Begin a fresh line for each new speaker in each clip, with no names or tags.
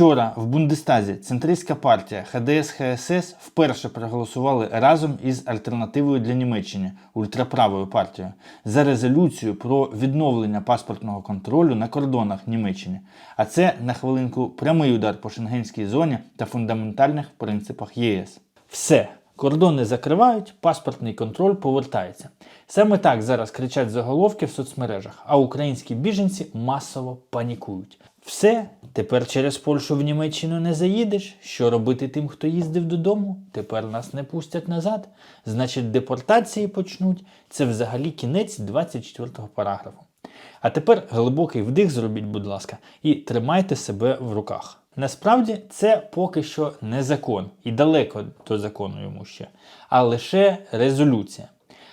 Вчора в Бундестазі центристська партія ХДС ХСС вперше проголосували разом із альтернативою для Німеччини ультраправою партією за резолюцію про відновлення паспортного контролю на кордонах Німеччини. А це на хвилинку прямий удар по шенгенській зоні та фундаментальних принципах ЄС. Все. Кордони закривають, паспортний контроль повертається. Саме так зараз кричать заголовки в соцмережах, а українські біженці масово панікують. Все, тепер через Польщу в Німеччину не заїдеш. Що робити тим, хто їздив додому? Тепер нас не пустять назад. Значить, депортації почнуть. Це взагалі кінець 24-го параграфу. А тепер глибокий вдих зробіть, будь ласка, і тримайте себе в руках. Насправді це поки що не закон, і далеко до закону йому ще, а лише резолюція.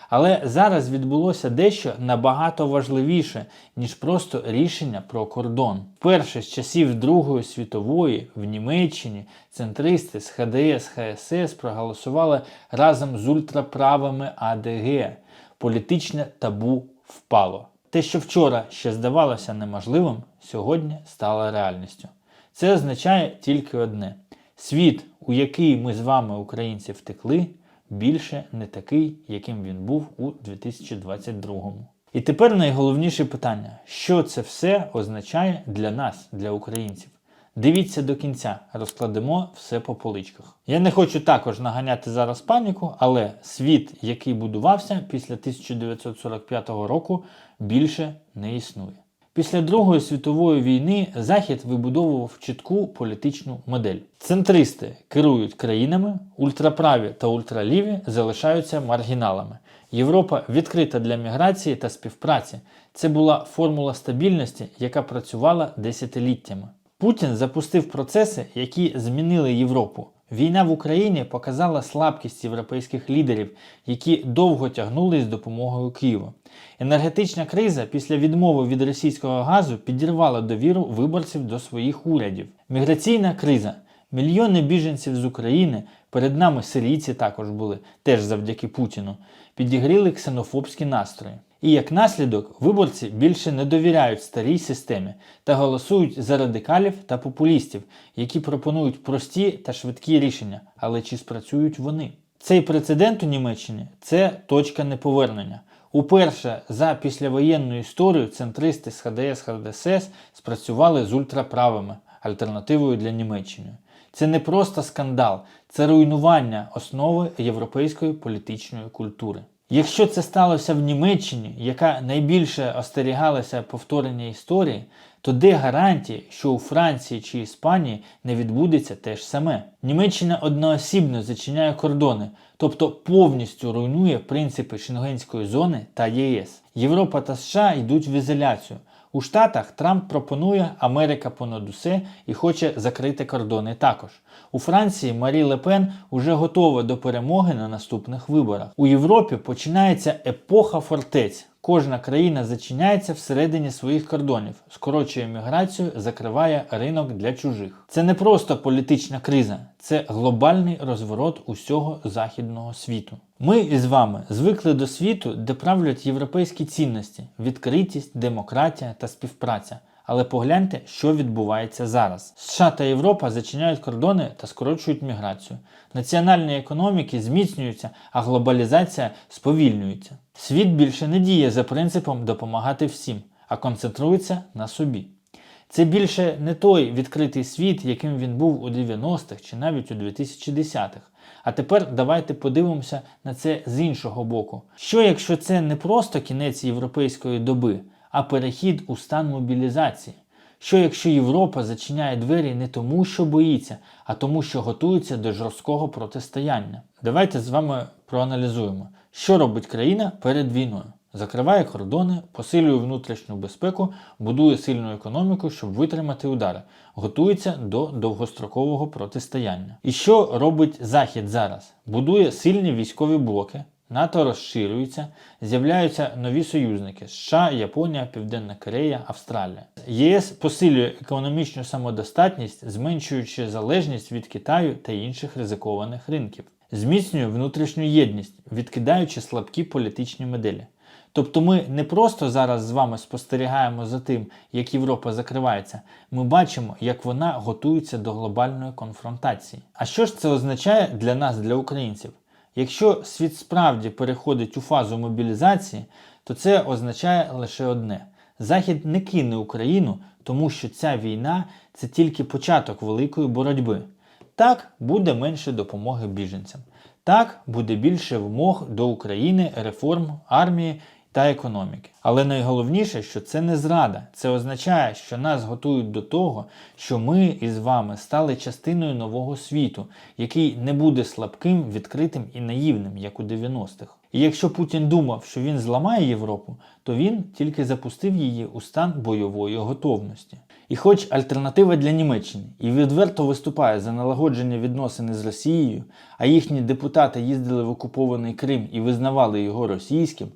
Але зараз відбулося дещо набагато важливіше, ніж просто рішення про кордон. Вперше з часів Другої світової в Німеччині центристи з ХДС ХСС проголосували разом з ультраправими АДГ. Політичне табу впало. Те, що вчора ще здавалося неможливим, сьогодні стало реальністю. Це означає тільки одне: світ, у який ми з вами, українці, втекли, більше не такий, яким він був у 2022-му. І тепер найголовніше питання: що це все означає для нас, для українців? Дивіться до кінця, розкладемо все по поличках. Я не хочу також наганяти зараз паніку, але світ, який будувався після 1945 року, більше не існує. Після Другої світової війни Захід вибудовував чітку політичну модель. Центристи керують країнами, ультраправі та ультраліві залишаються маргіналами. Європа відкрита для міграції та співпраці. Це була формула стабільності, яка працювала десятиліттями. Путін запустив процеси, які змінили Європу. Війна в Україні показала слабкість європейських лідерів, які довго тягнули з допомогою Києва. Енергетична криза після відмови від російського газу підірвала довіру виборців до своїх урядів. Міграційна криза. Мільйони біженців з України, перед нами сирійці також були, теж завдяки Путіну, підігріли ксенофобські настрої. І як наслідок, виборці більше не довіряють старій системі та голосують за радикалів та популістів, які пропонують прості та швидкі рішення. Але чи спрацюють вони? Цей прецедент у Німеччині це точка неповернення. Уперше за післявоєнну історію центристи з ХДС ХДСС спрацювали з ультраправими альтернативою для Німеччини. Це не просто скандал, це руйнування основи європейської політичної культури. Якщо це сталося в Німеччині, яка найбільше остерігалася повторення історії, то де гарантії, що у Франції чи Іспанії не відбудеться те ж саме? Німеччина одноосібно зачиняє кордони, тобто повністю руйнує принципи Шенгенської зони та ЄС. Європа та США йдуть в ізоляцію. У Штатах Трамп пропонує Америка понад усе і хоче закрити кордони також. У Франції Марі Лепен уже готова до перемоги на наступних виборах. У Європі починається епоха фортець. Кожна країна зачиняється всередині своїх кордонів, скорочує міграцію, закриває ринок для чужих. Це не просто політична криза, це глобальний розворот усього західного світу. Ми із вами звикли до світу, де правлять європейські цінності: відкритість, демократія та співпраця. Але погляньте, що відбувається зараз. США та Європа зачиняють кордони та скорочують міграцію. Національні економіки зміцнюються, а глобалізація сповільнюється. Світ більше не діє за принципом допомагати всім, а концентрується на собі. Це більше не той відкритий світ, яким він був у 90-х чи навіть у 2010-х. А тепер давайте подивимося на це з іншого боку. Що якщо це не просто кінець європейської доби, а перехід у стан мобілізації? Що якщо Європа зачиняє двері не тому, що боїться, а тому, що готується до жорсткого протистояння? Давайте з вами проаналізуємо, що робить країна перед війною. Закриває кордони, посилює внутрішню безпеку, будує сильну економіку, щоб витримати удари, готується до довгострокового протистояння. І що робить Захід зараз? Будує сильні військові блоки, НАТО розширюється, з'являються нові союзники США, Японія, Південна Корея, Австралія. ЄС посилює економічну самодостатність, зменшуючи залежність від Китаю та інших ризикованих ринків. Зміцнює внутрішню єдність, відкидаючи слабкі політичні моделі. Тобто ми не просто зараз з вами спостерігаємо за тим, як Європа закривається, ми бачимо, як вона готується до глобальної конфронтації. А що ж це означає для нас, для українців? Якщо світ справді переходить у фазу мобілізації, то це означає лише одне: Захід не кине Україну, тому що ця війна це тільки початок великої боротьби. Так буде менше допомоги біженцям. Так буде більше вимог до України, реформ, армії та економіки. Але найголовніше, що це не зрада. Це означає, що нас готують до того, що ми із вами стали частиною нового світу, який не буде слабким, відкритим і наївним, як у 90-х. І якщо Путін думав, що він зламає Європу, то він тільки запустив її у стан бойової готовності. І хоч альтернатива для Німеччини і відверто виступає за налагодження відносин з Росією, а їхні депутати їздили в окупований Крим і визнавали його російським,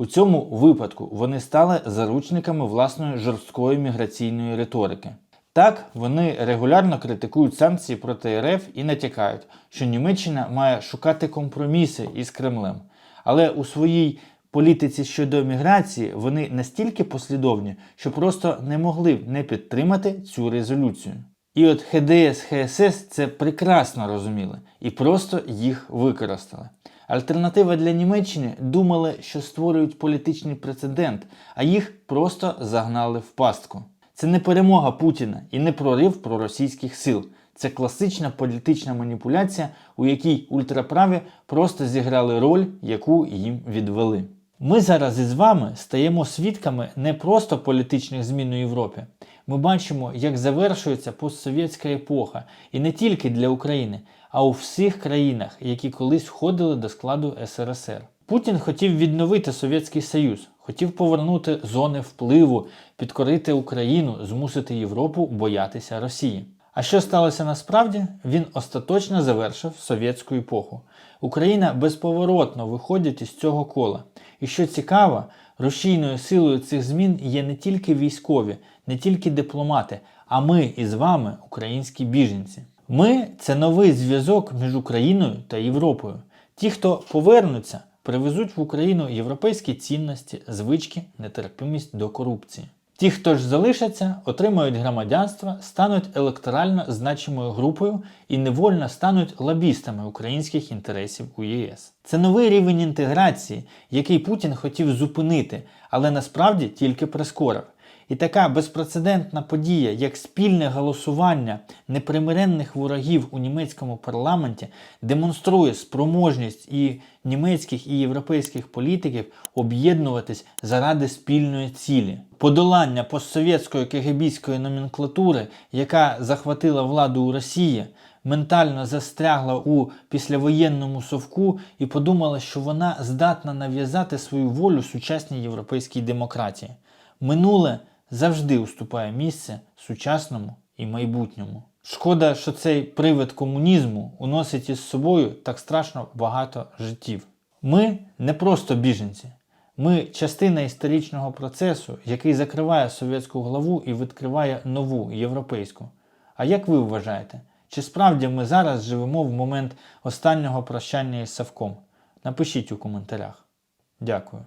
у цьому випадку вони стали заручниками власної жорсткої міграційної риторики. Так, вони регулярно критикують санкції проти РФ і натякають, що Німеччина має шукати компроміси із Кремлем. Але у своїй політиці щодо міграції вони настільки послідовні, що просто не могли б не підтримати цю резолюцію. І от ХДС, ХСС це прекрасно розуміли і просто їх використали. Альтернатива для Німеччини думали, що створюють політичний прецедент, а їх просто загнали в пастку. Це не перемога Путіна і не прорив проросійських сил. Це класична політична маніпуляція, у якій ультраправі просто зіграли роль, яку їм відвели. Ми зараз із вами стаємо свідками не просто політичних змін у Європі. Ми бачимо, як завершується постсовєтська епоха, і не тільки для України, а у всіх країнах, які колись входили до складу СРСР. Путін хотів відновити Совєтський Союз, хотів повернути зони впливу, підкорити Україну, змусити Європу боятися Росії. А що сталося насправді? Він остаточно завершив совєтську епоху. Україна безповоротно виходить із цього кола. І що цікаво, рушійною силою цих змін є не тільки військові, не тільки дипломати, а ми із вами, українські біженці. Ми це новий зв'язок між Україною та Європою. Ті, хто повернуться, привезуть в Україну європейські цінності, звички, нетерпимість до корупції. Ті, хто ж залишаться, отримають громадянство, стануть електорально значимою групою і невольно стануть лобістами українських інтересів у ЄС. Це новий рівень інтеграції, який Путін хотів зупинити, але насправді тільки прискорив. І така безпрецедентна подія, як спільне голосування непримиренних ворогів у німецькому парламенті, демонструє спроможність і німецьких і європейських політиків об'єднуватись заради спільної цілі. Подолання постсовєтської кегебійської номенклатури, яка захватила владу у Росії, ментально застрягла у післявоєнному совку і подумала, що вона здатна нав'язати свою волю сучасній європейській демократії. Минуле завжди уступає місце сучасному і майбутньому. Шкода, що цей привид комунізму уносить із собою так страшно багато життів. Ми не просто біженці, ми частина історичного процесу, який закриває совєтську главу і відкриває нову європейську. А як ви вважаєте, чи справді ми зараз живемо в момент останнього прощання із Савком? Напишіть у коментарях. Дякую.